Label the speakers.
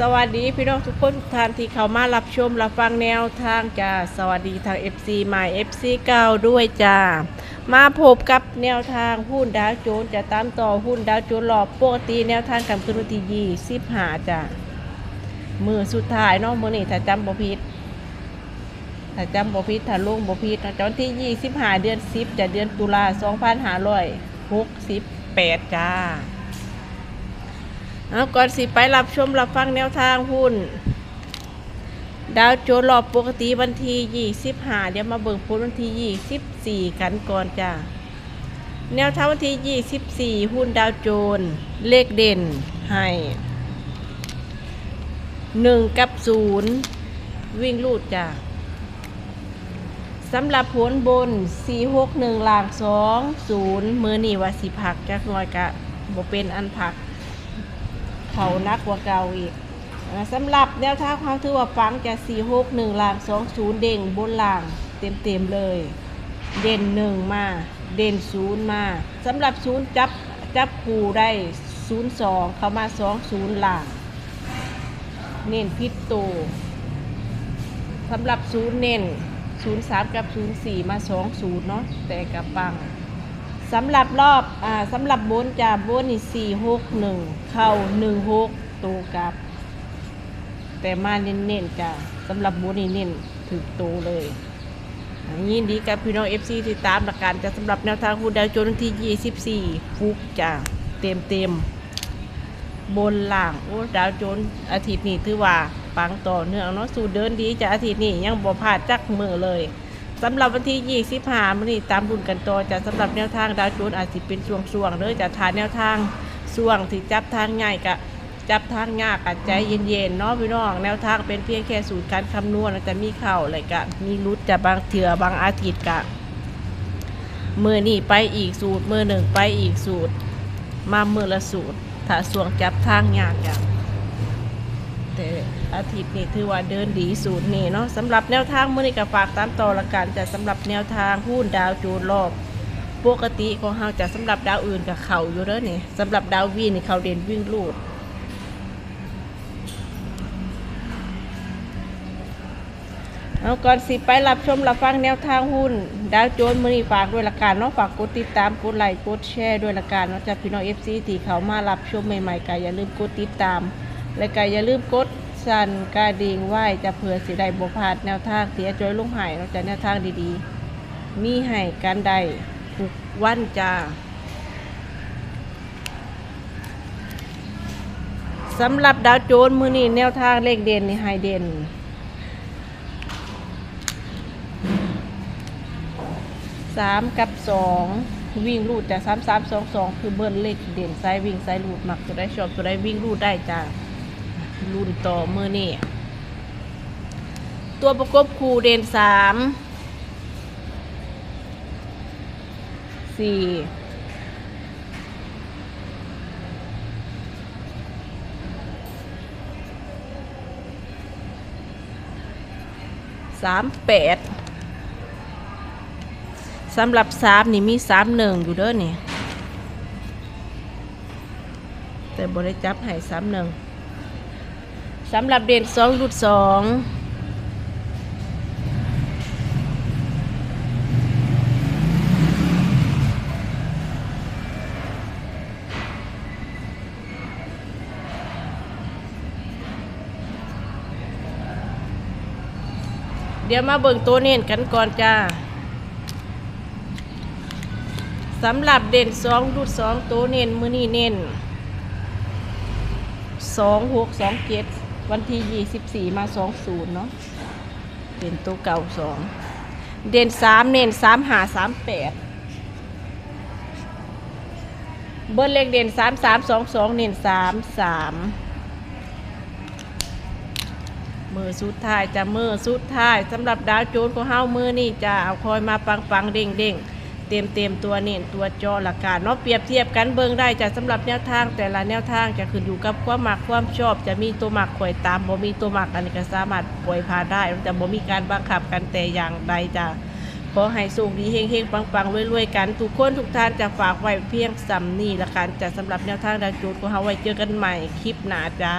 Speaker 1: สวัสดีพี่น้องทุกคนทุกท่านที่เข้ามารับชมรับฟังแนวทางจ้าสวัสดีทาง FC ใหม่ FC เก่าด้วยจ้ามาพบกับแนวทางหุ้นดาวโจนส์จะตามต่อหุ้นดาวโจนส์รอบปกติแนวทางกำคืนวันที่ยี่สิบหาจ้ามือสุดท้ายเนาะมือนี่ถ้าจำบ่ผิดถ้าจำบ่ผิดถ้าลุงบ่ผิดนะจันที่ยี่สิบหาเดือนสิบจะเดือนตุลาสองพันห้าร้อยหกสิบแปดจ้า เอาก่อนสิไปรับชมรับฟังแนวทางหุ้น ดาวโจนส์รอบปกติวันที่ยี่สิบห้าเดี๋ยวมาเบิ่งผลวันที่ยี่สิบสี่กันก่อนจ้าแนวทางวันที่ยี่สิบสี่หุ้นดาวโจนส์เลขเด่นให้หนึ่งกับศูนย์วิ่งลูดจ้าสำหรับผลบนสี่หกหนึ่งลางสองศูนย์มือนี่ว่าสิผักจักหน่อยกะบ่เป็นอันผัก เขานักกว่าเก่าอีกสำหรับแนวทางความถือว่าฟังจะ4 6 1ลาง2 0 เด้งบนล่างเต็มเต็มๆเลย เด่นหนึ่งมา เด่นศูนย์มาสำหรับศูนย์จับจับคู่ได้ศูนย์สองเข้ามาสองศูนย์ล่าง เน้นพิษโตสำหรับศูนย์เน้นศูนย์สามกับศูนย์สี่มาสองศูนย์เนาะแต่กับปัง สำหรับรอบอ่าสำหรับบนจะบนนี่สี่หกหนึ่งเข้าหนึ่งหกตัวกับ แต่มาเน้นๆจ้ะสำหรับบนนี่เน้นถึงตัวเลยอ่ายินดีกับพี่น้องเอฟซีที่ตามหลักการจะสำหรับแนวทางคุณดาวโจนที่ยี่สิบสี่ฟุกจ้ะเต็มเต็มบนล่างโอ้ดาวโจนอาทิตย์นี้ถือว่าปังต่อเนื่องเนาะสู่เดินดีจะอาทิตย์นี้ยังบ่พลาดจักมือเลย สำหรับวันที่25มื้อนี้ตามรุ่นกันต่อจะสำหรับแนวทางดาวโจนส์อาจสิเป็นช่วงๆเด้อจะทานแนวทางช่วงที่จับทางง่ายกะจับทางยากกะใจเย็นๆเนาะพี่น้องแนวทางเป็นเพียงแค่สูตรการคำนวณแล้วจะมีเข่าอะไรกะมีรุดจะบางเถื่อบางอาทิตย์กะมือนี่ไปอีกสูตรมือหนึ่งไปอีกสูตร มามือละสูตรถ้าส่วงจับทางยากอย่างแต่ อาทิตย์นี้ถือว่าเดินดีสูตรนี่เนาะสำหรับแนวทางมื่อนี้ก็ฝากตามต่อละกันจะสำหรับแนวทางหุ้นดาวโจนรอบปกติของเราจะสำหรับดาวอื่นกับเขาอยู่เด้อนี่สำหรับดาววีนี่เขาเด่นวิ่งลูดเอาก่อนสิไปรับชมรับฟังแนวทางหุ้น ดาวโจนส์มื่อนี้ฝากด้วยละกันเนาะฝากกดติดตามกดไลค์กดแชร์ด้วยละกันเนาะจากพี่น้องเอฟซีที่เขามารับชมใหม่ๆก็อย่าลืมกดติดตาม และก็อย่าลืมกด สั่นกระดิ่งไหวจะเผื่อสิได้บพลาดแนวทางเสียจอยลุงหายนอกจากแนวทางดีๆ มีให้กันได้ทุกวันจ้าสำหรับดาวโจนมือนี้แนวทางเลขเด่นนี่ให้เด่นสามกับสองวิ่งรูดจากสามสามสองสองคือเบิ้ลเลขเด่นไซวิ่งไซรูดมักตัวได้ชอบตัวได้วิ่งรูดได้จ้า รุ่นต่อมือนี่ตัวประกบคูเดนสามสี่สามแปดสำหรับสามนี่มีสามหนึ่งอยู่เด้อนี่แต่บริจับให้สามหนึ่ง สำหรับเด่นสองรุดสองเดี๋ยวมาเบิ่งตัวเน้นกันก่อนจ้าสำหรับเด่นสองรุดสองตัวเน้นมือนี่เน้นสองหกสองเจ็ด วันที่ยี่สิบสี่มาสองศูนย์เนาะเป็นตัวเก่าสองเด่นสามเน้นสามหาสามแปดเบิร์เลขเด่นสามสามสองสองเน้นสามสามมือสุดท้ายจะมือสุดท้ายสำหรับดาวโจนของเฮามือนี่จะเอาคอยมาปังปังเด้งเด้ง เต็มเต็มๆตัวเน้นตัวจอหลักการเนาะเปรียบเทียบกันเบิ่งได้จากสำหรับแนวทาง แต่ละแนวทางจะขึ้นอยู่กับความมักความชอบ จะมีตัวหมักข่อยตามบ่มีตัวหมักอันนี้ก็สามารถปล่อยผ่านได้แต่บ่มีการบังคับกันแต่อย่างใดจ้ะขอให้สุขดีเฮงๆ ปังๆรวยๆ กัน ทุกคนทุกท่านจะฝากไว้เพียงสำนี้ละกันจะสำหรับแนวทางดาวจูนของเฮาไว้เจอกันใหม่คลิปหน้าจ้า